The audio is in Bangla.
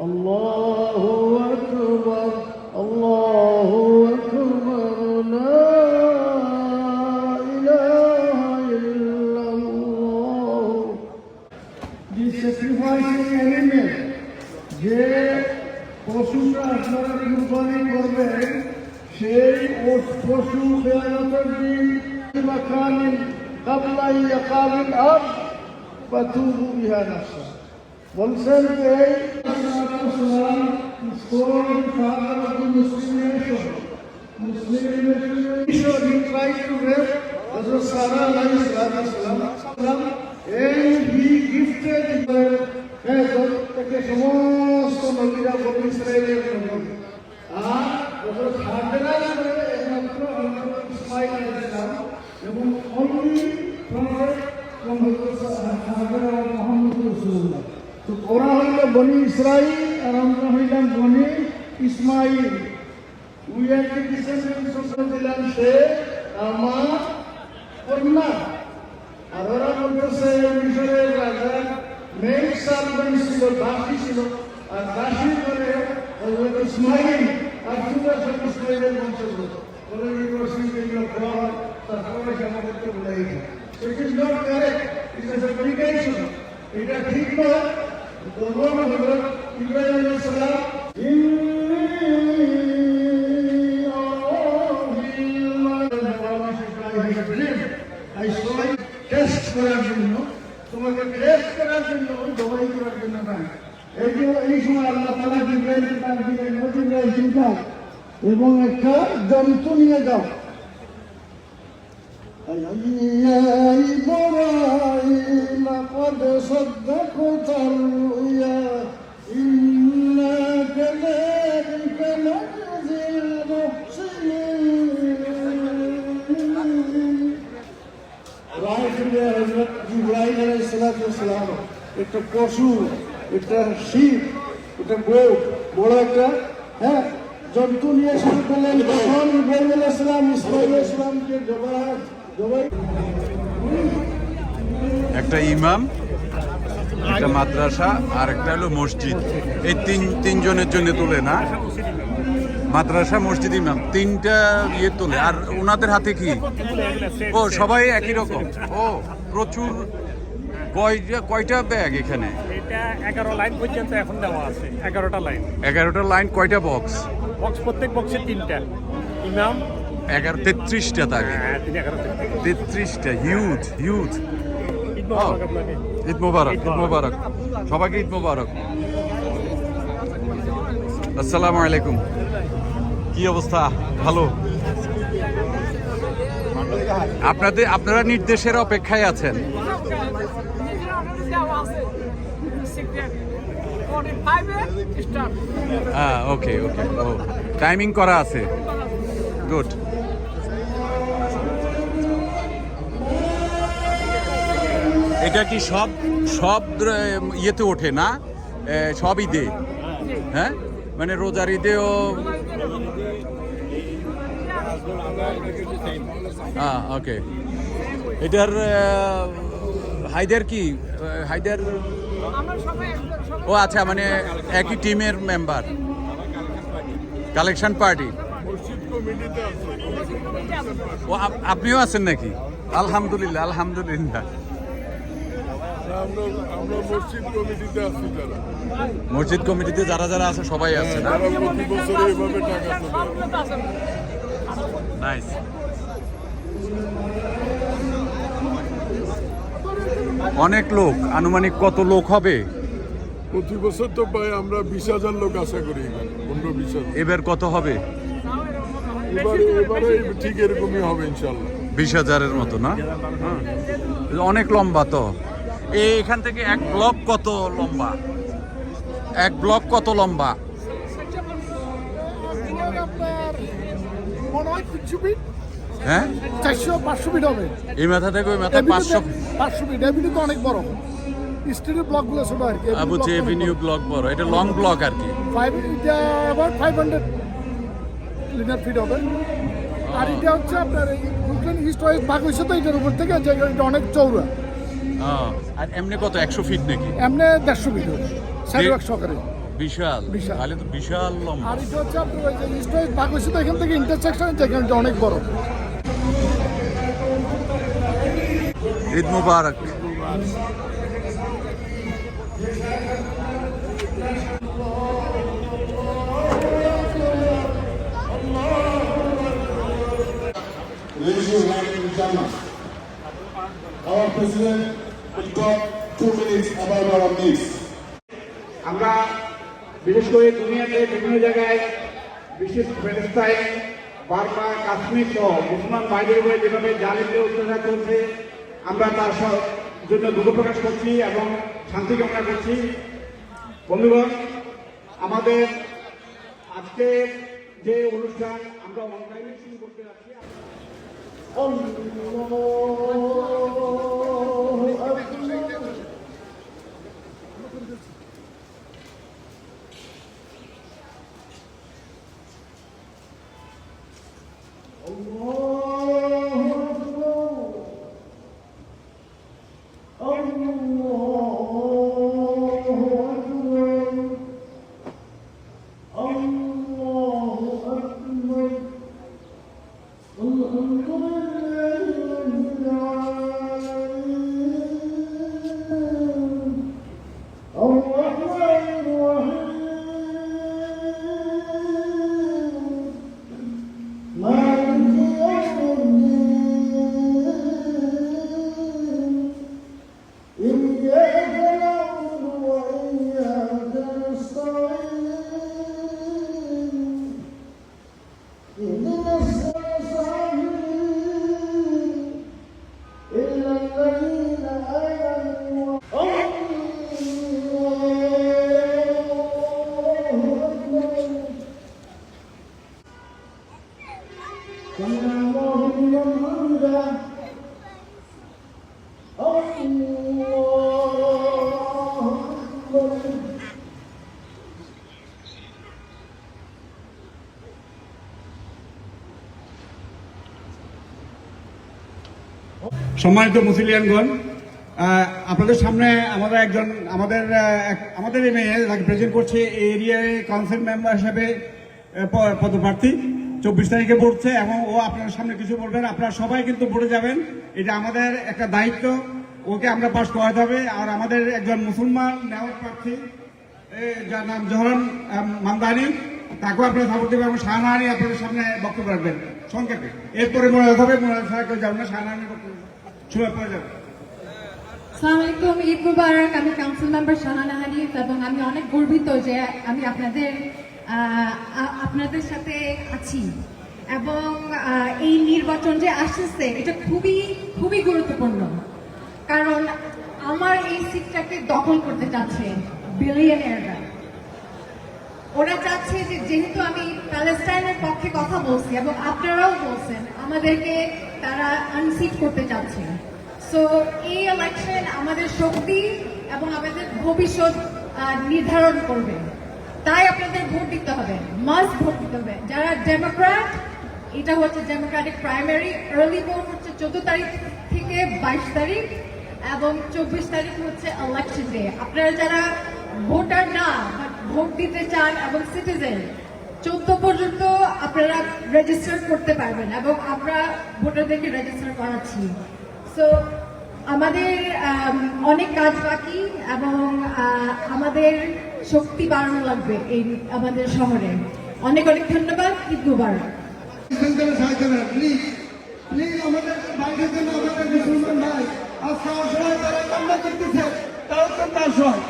الله أكبر الله أكبر لا إله إلا الله The sacrificing animal যে পশুটা আপনারা কুরবানি করবেন সেই ওস- পশু খেয়ালতের দিন মাকানিন قبل أن يقام الأرض فتوبوا بها نفسا বলছেন যে সমস্ত নবীরা বনি ইসরায়েলের নবী আর হযরত হাজেরা একমাত্র আলাইহিস এবং হাজেরা ও মুহাম্মদ রাসূলুল্লাহ তো ওরা হইল বনি ইসরাইল, আর আমরা হইলাম Bani Ismail. We are the descendants of দিলাম সে আমার কন্যা। আর ওরা বলতেছে মিশরের রাজা মেন সালমান ছিল দাসী ছিল। আর দাসী করে হযরত ইসমাইল, আর সুন্দর সব ইসমাইলের বংশগত বলে। ইউনিভার্সিটি যেগুলো পড়া হয় a এটা ঠিক নয় আলাইহিস সালাম টেস্ট করার জন্য তোমাকে টেস্ট করার জন্য জবাই করার জন্য না এই যে এই সময় আল্লাহ তালা জিব্রাইল তার জিব্রাইল চিন্তা এবং একটা জন্তু নিয়ে যাও। يا إبراهيم قد صدقت الرؤيا إنا كذلك نجزي المحسنين রাইট হজরত ইব্রাহিম আলাইসালাম একটা পশু একটা শিব একটা গোট বড় একটা হ্যাঁ জন্তু নিয়ে শুরু করলেন তখন ইব্রাহিম আলাইসালাম ইসমাইল ইসলামকে জবাই জবাই একটা ইমাম একটা মাদ্রাসা আর একটা হলো মসজিদ। এই তিন তিনজনের জন্য তোলে না। মাদ্রাসা মসজিদ ইমাম। তিনটা ইয়ে তোলে। আর ওনাদের হাতে কি? ও সবাই একই রকম। ও প্রচুর কয়টা কয়টা ব্যাগ এখানে? এটা এগারো লাইন পর্যন্ত এখন দেওয়া আছে। এগারোটা লাইন। এগারোটা লাইন কয়টা বক্স? বক্স প্রত্যেক বক্সে তিনটা। ইমাম এগারো তেত্রিশটা থাকে হ্যাঁ এগারো তেত্রিশটা হিউজ হিউজ ঈদ মোবারক ঈদ মোবারক সবাইকে ঈদ মোবারক। আসসালামু আলাইকুম। কি অবস্থা? ভালো? আপনাদের আপনারা নির্দেশের অপেক্ষায় আছেন। হ্যাঁ ওকে ওকে ও টাইমিং করা আছে। গুড এটা কি সব সব ইয়েতে ওঠে না? সব ঈদে হ্যাঁ? মানে রোজার ঈদেও হ্যাঁ ওকে এটার আহ, হায়দার কি? আহ, হায়দার ও আচ্ছা মানে একই টিমের মেম্বার কালেকশন পার্টি ও আপ- আপনিও আছেন নাকি? আলহামদুলিল্লাহ আলহামদুলিল্লাহ। মসজিদ কমিটিতে যারা। যারা আছে সবাই আছে না? নাইস অনেক লোক আনুমানিক কত লোক হবে? প্রতি বছর তো প্রায় আমরা বিশ হাজার লোক আশা করি পনেরো বিশ হাজার। এবার কত হবে? এবারে এবারে ঠিক এরকমই হবে ইনশাল্লাহ। বিশ হাজারের মতো না? হ্যাঁ। অনেক লম্বা তো। এখান থেকে এক ব্লক কত লম্বা? এক ব্লক কত লম্বা? হ্যাঁ? চারশো পাঁচশো ফিট হবে এই মাথা থেকে ওই মাথা পাঁচশো পাঁচশো ফিট এমনি তো অনেক বড়। স্ট্রিটের ব্লকগুলো ছোট আর কি। আবু এভিনিউ ব্লক বড়। এটা লং ব্লক আর কি। ফাইভ এটা about five hundred litre feet হবে। আর এটা হচ্ছে আপনার এই ইস্ট ওয়েস্ট ভাগ হয়েছে তো এটার উপর থেকে যে এটা অনেক চৌড়া। আর এমনি কত? একশো ফিট নাকি? এমনি দেড়শো ফিট সাইড একশো করে। বিশাল। বিশাল। তাহলে তো বিশাল লম্বা। আর এটা হচ্ছে আপনার ওই যে ইস্ট ওয়েস্ট ভাগ হয়েছে তো এখান থেকে ইন্টারসেকশন যেখানটা অনেক বড়। ঈদ মুবারক। আমরা, বিশেষ করে দুনিয়াতে বিভিন্ন জায়গায় বিশেষ প্যালেস্তাইন বার্মা, কাশ্মীর সহ মুসলমান বাইরের উপরে যেভাবে জালিমে অত্যাচার চলছে আমরা তার জন্য দুঃখ প্রকাশ করছি এবং শান্তি কামনা করছি। বন্ধুগণ, আমাদের আজকে যে অনুষ্ঠান আমরা অনলাইনে শুরু করতে যাচ্ছি। Oh, সম্মানিত মুসলিয়ানগণ আপনাদের সামনে আমাদের একজন, আমাদের আমাদের এম যাকে প্রেজেন্ট করছে এই এরিয়ায় কাউন্সিল মেম্বার হিসেবে পদপ্রার্থী। চব্বিশ তারিখে পড়ছে এবং ও আপনার সামনে কিছু বলবেন। আপনারা সবাই কিন্তু পড়ে যাবেন। এটা আমাদের একটা দায়িত্ব। ওকে আমরা পাশ করাতে হবে। আর আমাদের একজন মুসলমান নেওয়ার প্রার্থী যার নাম জহরান মামদানি তাকেও আপনারা সাপোর্ট দেবেন এবং শাহনাহানি আপনাদের সামনে বক্তব্য রাখবেন। সংক্ষেপে। এরপরে মনে হবে মনে সাহায্য যাবেন না শাহনাহানি বক্তব্য যাবে। সালামালাইকুম, ঈদ মুবারক। আমি কাউন্সিল মেম্বার শাহানা হানিফ এবং আমি অনেক গর্বিত যে আমি আপনাদের আপনাদের সাথে আছি। এবং এই নির্বাচন যে আসছে, এটা খুবই খুবই গুরুত্বপূর্ণ। কারণ আমার এই সিটটাকে দখল করতে চাচ্ছে বিলিয়নিয়াররা ওরা চাচ্ছে যে যেহেতু আমি প্যালেস্টাইনের পক্ষে কথা বলছি এবং আপনারাও বলছেন, আমাদেরকে তারা আনসিট করতে চাচ্ছে। সো এই ইলেকশন আমাদের শক্তি এবং আমাদের ভবিষ্যৎ নির্ধারণ করবে। তাই আপনাদের ভোট দিতে হবে মাস্ট ভোট দিতে হবে। যারা ডেমোক্র্যাট এটা হচ্ছে ডেমোক্রেটিক প্রাইমারি আর্লি ভোট হচ্ছে চোদ্দ তারিখ থেকে বাইশ তারিখ। এবং চব্বিশ তারিখ হচ্ছে ইলেকশন ডে আপনারা যারা ভোটার না ভোট দিতে চান এবং সিটিজেন চোদ্দ পর্যন্ত আপনারা রেজিস্টার করতে পারবেন এবং আমরা ভোটারদেরকে রেজিস্টার করাচ্ছি। সো আমাদের অনেক কাজ বাকি এবং আমাদের শক্তি বাড়ানো লাগবে এই আমাদের শহরে। অনেক অনেক ধন্যবাদ, ঈদ মুবারক। প্লিজ প্লিজ আমাদের জন্য আমাদের মুসলমান ভাই। আজকে অসহায় তারা কান্না করতেছে তারা তো তার সহায়